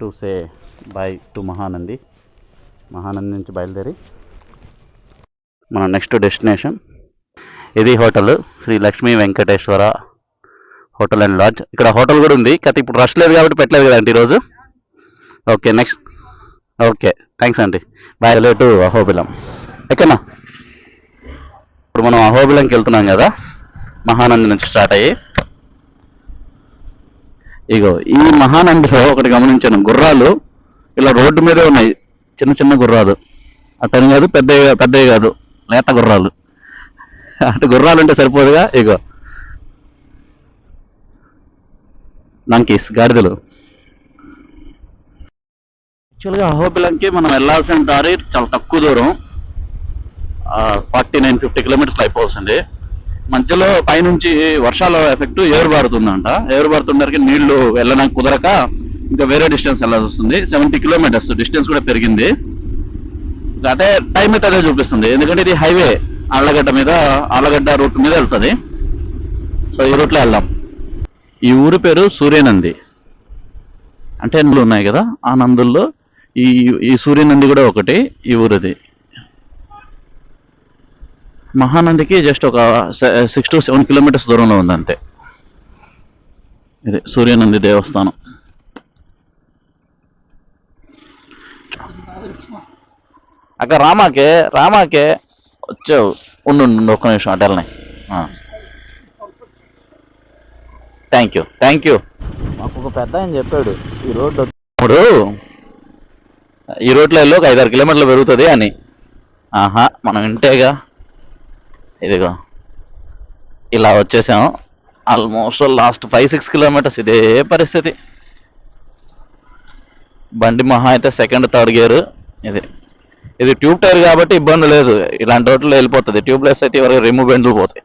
To say bye to Mahanandi. Mahanandi నుంచి బయలుదేరి మన నెక్స్ట్ డెస్టినేషన్. ఇది hotel Sri Lakshmi Venkateswara hotel and lodge. ఇక్కడ హోటల్ కూడా ఉంది కాకపోతే ఇప్పుడు రష్ లేదు కాబట్టి పెట్టలేదు కదండి ఈరోజు. Okay next. ఓకే థ్యాంక్స్ అండి. Bye to Ahobilam. ఎక్కనా ఇప్పుడు మనం అహోబిలంకి వెళ్తున్నాం కదా మహానంది నుంచి స్టార్ట్ అయ్యి. ఇగో ఈ మహానందిలో ఒకటి గమనించాను. గుర్రాలు ఇలా రోడ్డు మీదే ఉన్నాయి. చిన్న చిన్న గుర్రాలు. అతని కాదు పెద్ద పెద్దవి కాదు. లేత గుర్రాలు. అటు గుర్రాలు ఉంటే సరిపోదుగా ఇగో. లంకీస్ గాడిదలు. యాక్చువల్గా అహోబిలంకి మనం వెళ్ళాల్సిన దారి చాలా తక్కువ దూరం. ఫార్టీ నైన్ ఫిఫ్టీ కిలోమీటర్స్ అయిపోతుంది మధ్యలో పైనుంచి వర్షాల ఎఫెక్ట్ ఏరు పడుతుందంట ఏరు పడుతుండరికి నీళ్ళు వెళ్ళడానికి కుదరక ఇంకా వేరే డిస్టెన్స్ వెళ్ళాల్సి వస్తుంది. సెవెంటీ కిలోమీటర్స్ డిస్టెన్స్ కూడా పెరిగింది. అదే టైం అయితే అదే చూపిస్తుంది. ఎందుకంటే ఇది హైవే ఆళ్ళగడ్డ మీద ఆళ్ళగడ్డ రూట్ మీద వెళ్తుంది. సో ఈ రూట్లో వెళ్దాం. ఈ ఊరి పేరు సూర్యనంది. అంటే అందులో ఉన్నాయి కదా ఆ నందుల్లో ఈ ఈ సూర్యనంది కూడా ఒకటి ఈ ఊరిది. మహానందికి జస్ట్ ఒక సిక్స్ టు సెవెన్ కిలోమీటర్స్ దూరంలో ఉంది అంతే ఇది సూర్యనంది దేవస్థానం. అక్క రామాకే రామాకే వచ్చావు ఉండు, ఒక్క నిమిషం అటల్ని థ్యాంక్ యూ థ్యాంక్ యూ మాకు ఒక పెద్ద ఆయన చెప్పాడు ఈ రోడ్డు ఇప్పుడు ఈ రోడ్లో వెళ్ళి ఒక ఐదారు కిలోమీటర్లు పెరుగుతుంది అని. ఆహా మనం వింటేగా ఇదిగో. ఇలా వచ్చేసాం. Almost last five six kilometres ఇదే పరిస్థితి. బండి మహా అయితే సెకండ్ థర్డ్ గేర్ ఇది. ఇది ట్యూబ్ టైర్ కాబట్టి ఇబ్బంది లేదు. ఇలాంటి రోడ్లు వెళ్ళిపోతుంది. ట్యూబ్లెస్ అయితే ఇవరకు రిమూవ్ బెండ్లు పోతాయి.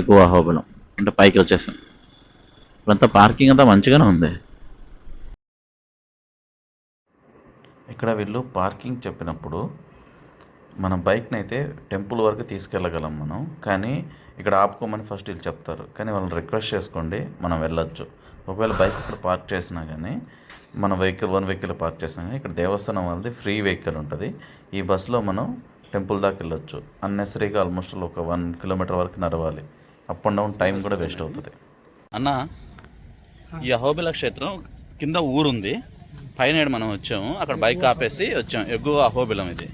ఎక్కువ హోబలం అంటే పైకి వచ్చేసాం. ఇప్పుడంతా పార్కింగ్ అంతా మంచిగానే ఉంది. ఇక్కడ వీళ్ళు పార్కింగ్ చెప్పినప్పుడు మన బైక్ని అయితే టెంపుల్ వరకు తీసుకెళ్ళగలం మనం. కానీ ఇక్కడ ఆపుకోమని ఫస్ట్ వీళ్ళు చెప్తారు. కానీ వాళ్ళని రిక్వెస్ట్ చేసుకోండి మనం వెళ్ళొచ్చు. ఒకవేళ బైక్ ఇక్కడ పార్క్ చేసినా కానీ మన వెహికల్ వన్ వెహికల్ పార్క్ చేసినా కానీ ఇక్కడ దేవస్థానం వాళ్ళది ఫ్రీ వెహికల్ ఉంటుంది. ఈ బస్సులో మనం టెంపుల్ దాకా వెళ్ళొచ్చు. అన్నెసరీగా ఆల్మోస్ట్ ఒక వన్ కిలోమీటర్ వరకు నడవాలి. అప్ అండ్ డౌన్ టైం కూడా వేస్ట్ అవుతుంది. అన్న ఈ అహోబిల క్షేత్రం కింద ఊరుంది. పైన మనం వచ్చాము. అక్కడ బైక్ ఆపేసి వచ్చాం. ఎగువ అహోబిలం ఇది.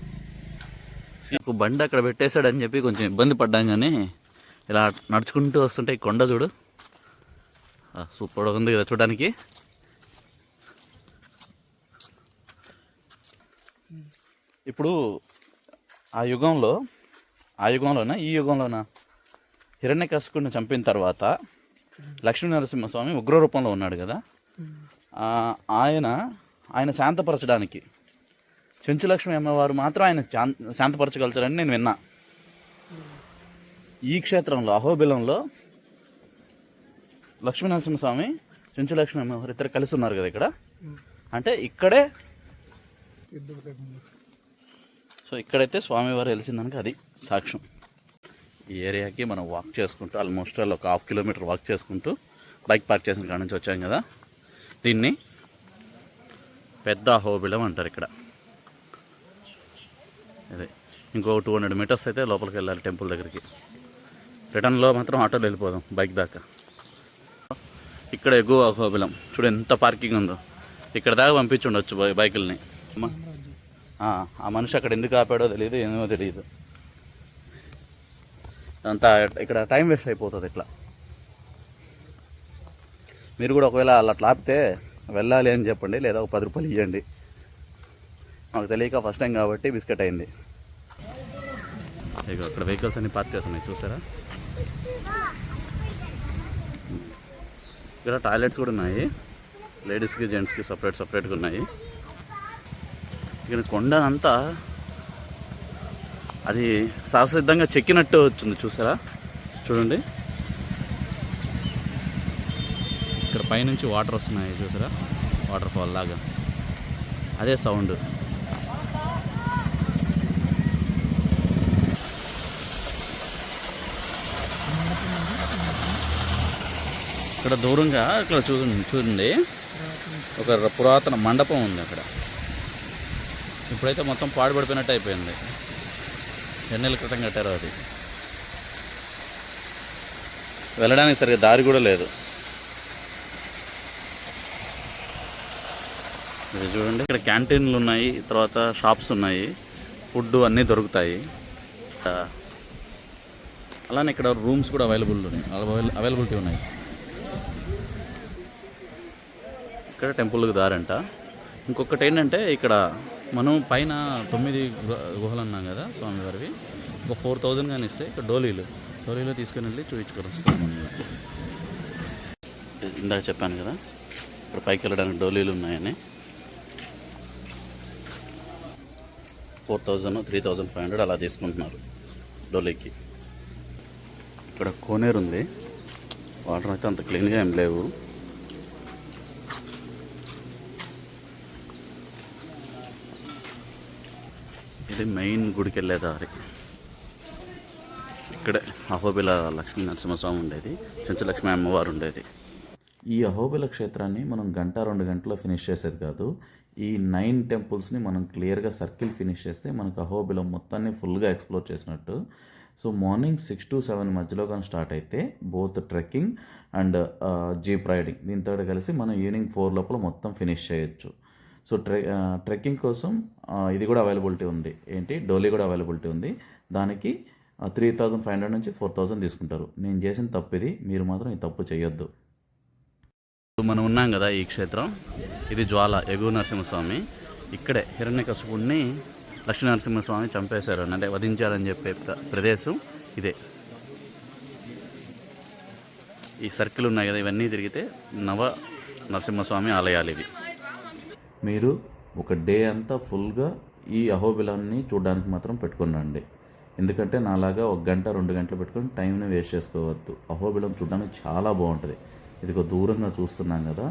బండి అక్కడ పెట్టేశాడని చెప్పి కొంచెం ఇబ్బంది పడ్డాం కానీ ఇలా నడుచుకుంటూ వస్తుంటే ఈ కొండ చూడు. సూపర్గా ఉంది కదా చూడడానికి. ఇప్పుడు ఆ యుగంలో ఆ యుగంలోనా? ఈ యుగంలోనా? హిరణ్యకశిపుడిని చంపిన తర్వాత లక్ష్మీ నరసింహస్వామి ఉగ్ర రూపంలో ఉన్నాడు కదా. ఆయన ఆయన శాంతపరచడానికి చెంచులక్ష్మి అమ్మవారు మాత్రం ఆయన శాంతపరచగలుగుతారని నేను విన్నా. ఈ క్షేత్రంలో అహోబిలంలో లక్ష్మీనరసింహస్వామి చెంచులక్ష్మి అమ్మవారు ఇద్దరు కలిసి ఉన్నారు కదా ఇక్కడ? అంటే ఇక్కడే సో ఇక్కడైతే స్వామివారు వెలిసిందానికి అది సాక్ష్యం. ఈ ఏరియాకి మనం వాక్ చేసుకుంటూ ఆల్మోస్ట్ ఆల్ ఒక హాఫ్ కిలోమీటర్ వాక్ చేసుకుంటూ బైక్ పార్క్ చేసిన కాడ నుంచి వచ్చాం కదా? దీన్ని పెద్ద అహోబిలం అంటారు ఇక్కడ. అదే. ఇంకో టూ హండ్రెడ్ మీటర్స్ అయితే లోపలికి వెళ్ళాలి టెంపుల్ దగ్గరికి. రిటర్న్లో మాత్రం ఆటోలో వెళ్ళిపోదాం బైక్ దాకా. ఇక్కడ ఎగువ అహోబిలం. చూడు ఎంత పార్కింగ్ ఉందో. ఇక్కడ దాకా పంపించుండొచ్చు బైకుల్ని. ఆ, ఆ మనిషి అక్కడ ఎందుకు ఆపాడో తెలియదు ఏమో తెలియదు అంతా ఇక్కడ టైం వేస్ట్ అయిపోతుంది ఇట్లా. మీరు కూడా ఒకవేళ అలా అట్లా ఆపితే వెళ్ళాలి అని చెప్పండి లేదా ఒక పది రూపాయలు ఇవ్వండి మాకు తెలియక ఫస్ట్ టైం కాబట్టి బిస్కెట్ అయింది. ఇక ఇక్కడ వెహికల్స్ అన్ని పార్క్ చేస్తున్నాయి చూసారా? ఇక్కడ టాయిలెట్స్ కూడా ఉన్నాయి. లేడీస్కి జెంట్స్కి సపరేట్ సపరేట్గా ఉన్నాయి. ఇక్కడ కొండనంతా అది సహసిద్ధంగా చెక్కినట్టు వచ్చింది చూసారా? చూడండి. ఇక్కడ పైనుంచి వాటర్ వస్తున్నాయి చూసారా? వాటర్ ఫాల్ లాగా. అదే సౌండ్ ఇక్కడ దూరంగా ఇక్కడ చూడండి చూడండి. ఒక పురాతన మండపం ఉంది అక్కడ. ఇప్పుడైతే మొత్తం పాడుపడిపోయినట్టు అయిపోయింది. ఎన్నెల క్రితం కట్టారు అది. వెళ్ళడానికి సరిగ్గా దారి కూడా లేదు. ఇది చూడండి. ఇక్కడ క్యాంటీన్లు ఉన్నాయి తర్వాత షాప్స్ ఉన్నాయి ఫుడ్ అన్నీ దొరుకుతాయి. అలానే ఇక్కడ రూమ్స్ కూడా అవైలబుల్ ఉన్నాయి అవైలబిలిటీ ఉన్నాయి. ఇక్కడ టెంపుల్కి దారంట. ఇంకొకటి ఏంటంటే ఇక్కడ మనం పైన తొమ్మిది గుహలు అన్నాం కదా స్వామివారివి. ఒక ఫోర్ థౌజండ్ కానీ ఇస్తే ఇక్కడ డోలీలు. డోలీలో తీసుకుని వెళ్ళి చూపించుకొని వస్తాం ఇందాక చెప్పాను కదా ఇక్కడ పైకి వెళ్ళడానికి డోలీలు ఉన్నాయని. Four thousand three thousand five hundred అలా తీసుకుంటున్నారు డోలీకి. ఇక్కడ కోనేరు ఉంది వాటర్ అయితే అంత క్లీన్గా ఏం లేవు. ఇది మెయిన్ గుడికి వెళ్ళే దారి? ఇక్కడే అహోబిల లక్ష్మీ నరసింహస్వామి ఉండేది చెంచలక్ష్మి అమ్మవారు ఉండేది. ఈ అహోబిల క్షేత్రాన్ని మనం గంట రెండు గంటల్లో ఫినిష్ చేసేది కాదు. ఈ నైన్ టెంపుల్స్ని మనం క్లియర్గా సర్కిల్ ఫినిష్ చేస్తే మనకు అహోబిలం మొత్తాన్ని ఫుల్గా ఎక్స్ప్లోర్ చేసినట్టు. So morning six to seven మధ్యలో కానీ స్టార్ట్ అయితే both trekking and jeep riding దీంతో కలిసి మనం ఈవినింగ్ ఫోర్ లోపల మొత్తం ఫినిష్ చేయొచ్చు. సో ట్రె ట్రెక్కింగ్ కోసం uh, ఇది కూడా అవైలబిలిటీ ఉంది. ఏంటి? డోలీ కూడా అవైలబిలిటీ ఉంది. దానికి త్రీ థౌజండ్ ఫైవ్ హండ్రెడ్ నుంచి ఫోర్ థౌజండ్ తీసుకుంటారు. నేను చేసిన తప్పు ఇది. మీరు మాత్రం ఈ తప్పు చేయొద్దు. ఇప్పుడు మనం ఉన్నాం కదా ఈ క్షేత్రం. ఇది జ్వాల ఎగువ నరసింహస్వామి. ఇక్కడే హిరణ్యకశపుణ్ణి లక్ష్మీ నరసింహస్వామి చంపేశారు అంటే వధించారని చెప్పే ప్ర- ప్రదేశం ఇదే. ఈ సర్కిల్ ఉన్నాయి కదా ఇవన్నీ తిరిగితే నవ నరసింహస్వామి ఆలయాలు ఇవి. మీరు ఒక డే అంతా ఫుల్గా ఈ అహోబిలాన్ని చూడడానికి మాత్రం పెట్టుకుని రండి ఎందుకంటే నాలాగా ఒక గంట రెండు గంటలు పెట్టుకొని టైంని వేస్ట్ చేసుకోవద్దు. అహోబిలం చూడడానికి చాలా బాగుంటుంది. ఇదిగో దూరంగా చూస్తున్నాం కదా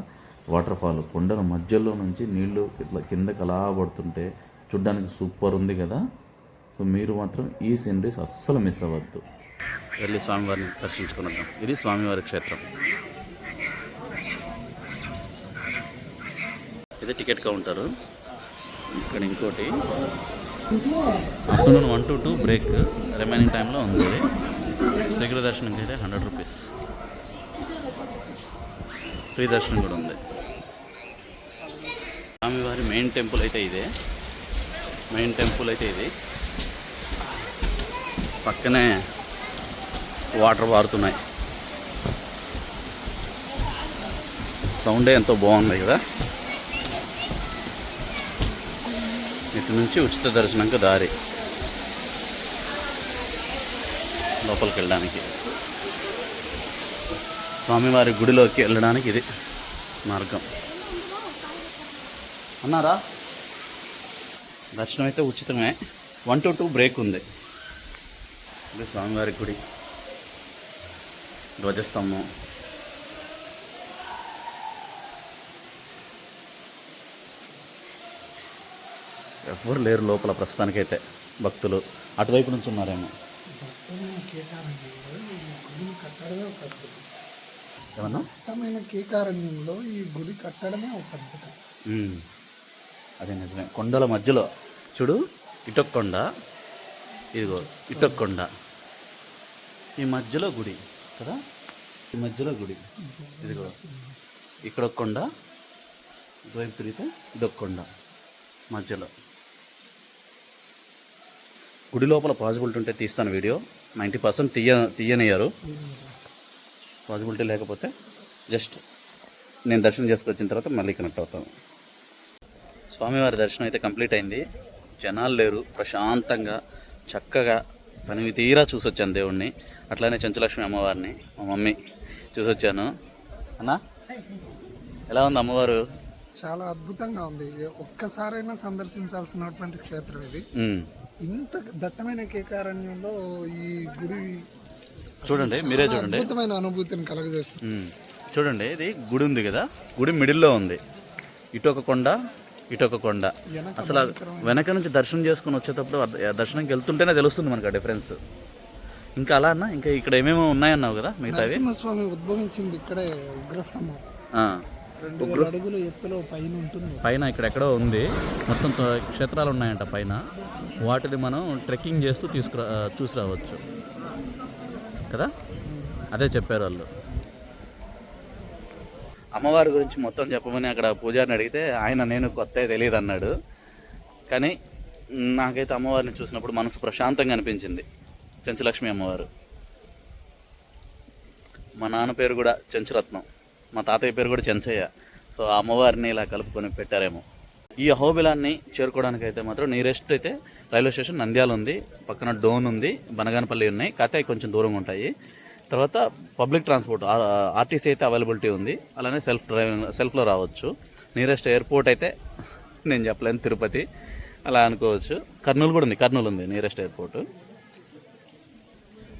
వాటర్ ఫాల్. కొండల మధ్యలో నుంచి నీళ్ళు ఇట్లా కిందకి అలా పడుతుంటే చూడడానికి సూపర్ ఉంది కదా. సో మీరు మాత్రం ఈ సీనరీస్ అస్సలు మిస్ అవ్వద్దు. వెళ్ళి స్వామివారిని దర్శించుకున్నాం ఇది స్వామివారి క్షేత్రం. ఇది టికెట్ కౌంటరు ఇక్కడ ఇంకోటి. Afternoon one to two break remaining టైంలో ఉంది. శీఘ్ర దర్శనంకి అయితే హండ్రెడ్ రూపీస్ ఫ్రీ దర్శనం కూడా ఉంది. స్వామివారి మెయిన్ టెంపుల్ అయితే ఇదే. మెయిన్ టెంపుల్ అయితే ఇది. పక్కనే వాటర్ పారుతున్నాయి సౌండే ఎంతో బాగుంది కదా. నుంచి ఉచిత దర్శనంకి దారి. లోపలికి వెళ్ళడానికి స్వామివారి గుడిలోకి వెళ్ళడానికి ఇది మార్గం. అన్నారా? దర్శనం అయితే ఉచితమే. వన్ టు టూ బ్రేక్ ఉంది. ఇది స్వామివారి గుడి. ధ్వజస్తంభం. ఎవ్వరు లేరు లోపల ప్రస్తుతానికైతే భక్తులు. అటువైపు నుంచి ఉన్నారేమో. ఏమన్నా? కీకారణ్యంలో ఈ గుడి కట్టడమే ఒక అద్భుతం. అదే నిజమే. కొండల మధ్యలో. చూడు ఇటొక కొండ. ఇదిగో ఇటొక కొండ. ఈ మధ్యలో గుడి కదా? ఈ మధ్యలో గుడి. ఇదిగో ఇక్కడ ఒక కొండ. ఇటువైపు తిరిగితే ఇదొక కొండ. మధ్యలో. గుడి లోపల పాసిబిలిటీ ఉంటే తీస్తాను వీడియో. నైంటీ పర్సెంట్ తీయ తీయనియ్యారు. పాసిబిలిటీ లేకపోతే జస్ట్ నేను దర్శనం చేసుకొచ్చిన తర్వాత మళ్ళీ కనెక్ట్ అవుతాను స్వామివారి దర్శనం అయితే కంప్లీట్ అయింది. జనాలు లేరు. ప్రశాంతంగా చక్కగా తనివి తీరా చూసొచ్చాను దేవుణ్ణి. అట్లానే చెంచులక్ష్మి అమ్మవారిని మా మమ్మీ చూసొచ్చాను. అన్నా ఎలా ఉంది అమ్మవారు? చాలా అద్భుతంగా ఉంది. ఒక్కసారైనా సందర్శించాల్సినటువంటి క్షేత్రం ఇది. ఇంత దట్టమైన కీకారణ్యంలో ఈ గుడి చూడండి మీరే చూడండి. అద్భుతమైన అనుభూతిని కలగజేస్తుంది. చూడండి ఇది గుడి ఉంది కదా? గుడి మిడిల్లో ఉంది. ఇటొక కొండ ఇటొక కొండ. వెనక అసలు వెనక నుంచి దర్శనం చేసుకుని వచ్చేటప్పుడు దర్శనంకి వెళ్తుంటేనే తెలుస్తుంది మనకు ఆ డిఫరెన్స్ ఇంకా అలా అన్న? ఇంకా ఇక్కడ ఏమేమో ఉన్నాయన్నావు కదా మిగతావి? నరసింహస్వామి ఉద్భవించింది ఇక్కడే ఉగ్రస్తంభం. పైన ఇక్కడెక్కడో ఉంది. మొత్తం క్షేత్రాలు ఉన్నాయంట పైన. వాటిని మనం ట్రెక్కింగ్ చేస్తూ తీసుకురా చూసి రావచ్చు కదా? అదే చెప్పారు వాళ్ళు. అమ్మవారి గురించి మొత్తం చెప్పమని అక్కడ పూజారిని అడిగితే ఆయన నేను కొత్త తెలియదు అన్నాడు కానీ నాకైతే అమ్మవారిని చూసినప్పుడు మనసు ప్రశాంతంగా అనిపించింది. చెంచులక్ష్మి అమ్మవారు. మా నాన్న పేరు కూడా చెంచురత్నం. మా తాతయ్య పేరు కూడా చెంచయ్య. సో ఆ అమ్మవారిని ఇలా కలుపుకొని పెట్టారేమో. ఈ అహోబిలాన్ని చేరుకోవడానికి అయితే మాత్రం నియరెస్ట్ అయితే రైల్వే స్టేషన్ నంద్యాల ఉంది పక్కన డోన్ ఉంది బనగానపల్లి ఉన్నాయి కాకపోతే కొంచెం దూరంగా ఉంటాయి. తర్వాత పబ్లిక్ ట్రాన్స్పోర్ట్ ఆర్టీసీ అయితే అవైలబిలిటీ ఉంది అలానే సెల్ఫ్ డ్రైవింగ్ సెల్ఫ్లో రావచ్చు. నియరెస్ట్ ఎయిర్పోర్ట్ అయితే నేను చెప్పలేను తిరుపతి అలా అనుకోవచ్చు. కర్నూలు కూడా ఉంది కర్నూలు ఉంది నియరెస్ట్ ఎయిర్పోర్ట్.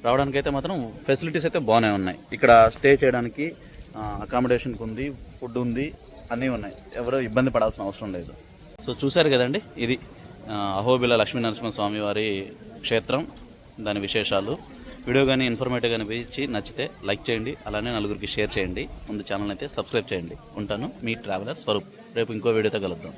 రావడానికి అయితే మాత్రం ఫెసిలిటీస్ అయితే బాగానే ఉన్నాయి. ఇక్కడ స్టే చేయడానికి అకామిడేషన్కి ఉంది ఫుడ్ ఉంది అన్నీ ఉన్నాయి. ఎవరో ఇబ్బంది పడాల్సిన అవసరం లేదు. సో చూశారు కదండి ఇది అహోబిల లక్ష్మీ నరసింహ స్వామి వారి క్షేత్రం దాని విశేషాలు. వీడియో కానీ ఇన్ఫర్మేటివ్ అనిపించి నచ్చితే లైక్ చేయండి అలానే నలుగురికి షేర్ చేయండి. ముందు ఛానల్ అయితే సబ్స్క్రైబ్ చేయండి. ఉంటాను మీ ట్రావెలర్ స్వరూప్. రేపు ఇంకో వీడియోతో కలుద్దాం.